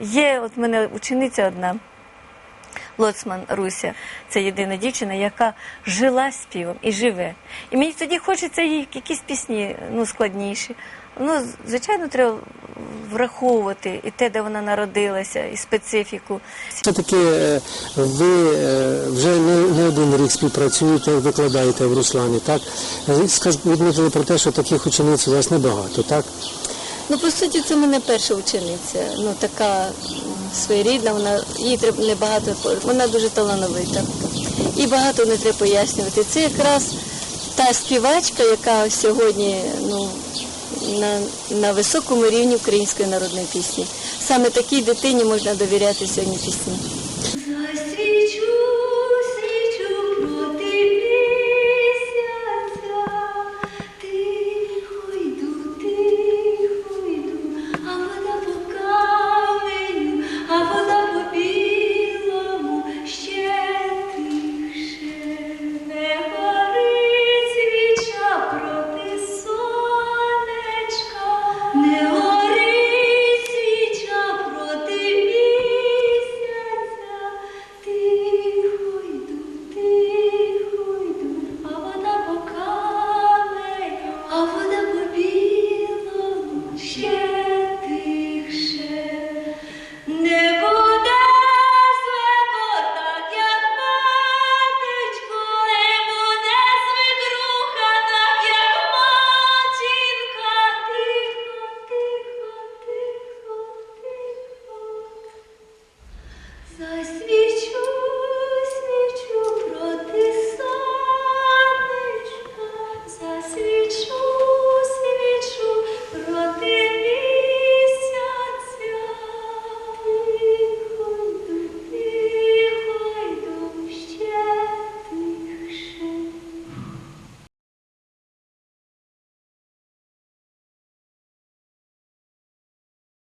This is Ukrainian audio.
Є от мене учениця одна. Лоцман Руся, це єдина дівчина, яка жила співом і живе. І мені тоді хочеться їй якісь пісні ну, складніші. Ну, звичайно, треба враховувати і те, де вона народилася, і специфіку. Все-таки е, ви е, вже не, один рік співпрацюєте, викладаєте в Руслані, так? Ви сказ- відмітили про те, що таких учениць у вас небагато, так? Ну, по суті, це мене перша учениця. Ну, така своєрідна, вона їй треба небагато, вона дуже талановита. І багато не треба пояснювати. Це якраз та співачка, яка сьогодні ну, на, на високому рівні української народної пісні. Саме такій дитині можна довіряти сьогодні пісні.